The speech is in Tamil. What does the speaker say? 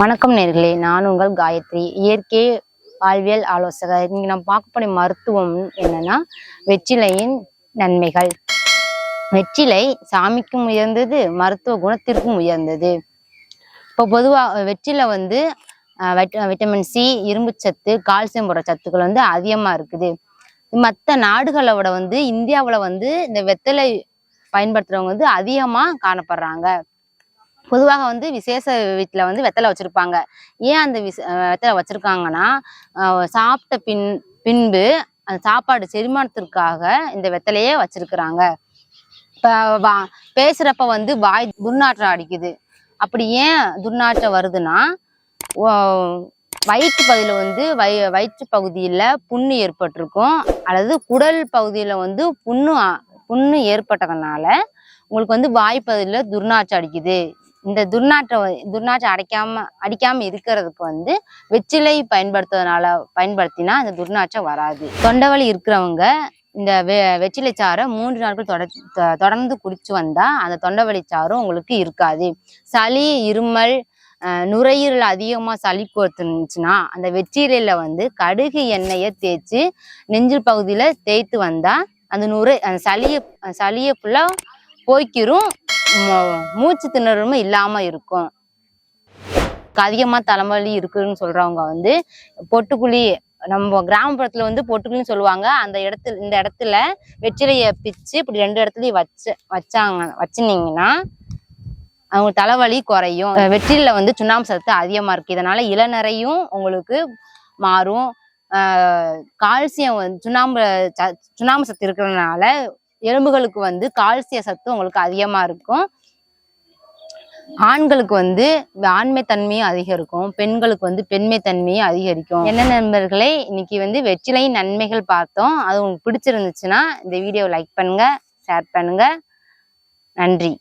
வணக்கம் நேர்களே. நான் உங்கள் காயத்ரி. இயற்கை வாழ்வியல் ஆலோசகர். இன்னைக்கு நம்ம பார்க்க மருத்துவம் என்னன்னா வெற்றிலையின் நன்மைகள். வெற்றிலை சாமிக்கும் உயர்ந்தது மருத்துவ குணத்திற்கும் உயர்ந்தது. இப்போ பொதுவாக வெற்றிலை வந்து விட்டமின் சி இரும்புச்சத்து கால்சியம் போடுற சத்துக்கள் வந்து அதிகமாக இருக்குது. மற்ற நாடுகளை விட வந்து இந்தியாவில் வந்து இந்த வெத்தலை பயன்படுத்துறவங்க வந்து அதிகமாக காணப்படுறாங்க. பொதுவாக வந்து விசேஷ வீட்டில் வந்து வெத்தலை வச்சுருப்பாங்க. ஏன் அந்த விச வெத்தலை வச்சுருக்காங்கன்னா சாப்பிட்ட பின் பின்பு அந்த சாப்பாடு செரிமானத்திற்காக இந்த வெத்தலையே வச்சிருக்கிறாங்க. இப்போ வா பேசுகிறப்ப வந்து வாய் துர்நாற்றம் அடிக்குது. அப்படி ஏன் துர்நாற்றம் வருதுன்னா ஓ- வயிற்று பகுதியில் வந்து வய வயிற்று பகுதியில் புண்ணு ஏற்பட்டிருக்கும் அல்லது குடல் பகுதியில் வந்து புண்ணு புண்ணு ஏற்பட்டதுனால உங்களுக்கு வந்து வாய்ப்பதில் துர்நாற்றம் அடிக்குது. இந்த துர்நாற்றம் துர்நாற்றம் அடைக்காம அடிக்காம இருக்கிறதுக்கு வந்து வெற்றிலை பயன்படுத்துறதுனால பயன்படுத்தினா இந்த துர்நாற்றம் வராது. தொண்டவலி இருக்கிறவங்க இந்த வெ வெற்றிலை சாறை மூன்று நாட்கள் தொட தொடர்ந்து குடிச்சு வந்தா அந்த தொண்டவலி சாறும் உங்களுக்கு இருக்காது. சளி இருமல் நுரையீரல் அதிகமாக சளி கொடுத்துருந்துச்சுன்னா அந்த வெற்றிலையில வந்து கடுகு எண்ணெயை தேய்ச்சி நெஞ்சில் பகுதியில் தேய்த்து வந்தால் அந்த நுரை அந்த சளியை சளியை ஃபுல்லாக போய்க்கிரும். மூச்சு திணறலும் இல்லாம இருக்கும். அதிகமா தலைவலி இருக்குன்னு சொல்றவங்க வந்து பொட்டுக்குழி நம்ம கிராமப்புறத்துல வந்து பொட்டுக்குழின்னு சொல்லுவாங்க. அந்த இடத்துல இந்த இடத்துல வெற்றிலைய பிச்சு இப்படி ரெண்டு இடத்துலயும் வச்சு வச்சாங்க வச்சுனீங்கன்னா அவங்க தலைவலி குறையும். வெற்றில வந்து சுண்ணாம்பு சத்து அதிகமா இருக்கு. இதனால இளநரையும் உங்களுக்கு மாறும். கால்சியம் வந்து சுண்ணாம்பு ச- சுண்ணாம்பு சத்து இருக்கிறதுனால எலும்புகளுக்கு வந்து கால்சிய சத்து உங்களுக்கு அதிகமா இருக்கும். ஆண்களுக்கு வந்து ஆண்மை தன்மையும் அதிகரிக்கும். பெண்களுக்கு வந்து பெண்மை தன்மையும் அதிகரிக்கும். என்ன நண்பர்களே இன்னைக்கு வந்து வெற்றிலையின் நன்மைகள் பார்த்தோம். அது உங்களுக்கு பிடிச்சிருந்துச்சுன்னா இந்த வீடியோவை லைக் பண்ணுங்க ஷேர் பண்ணுங்க. நன்றி.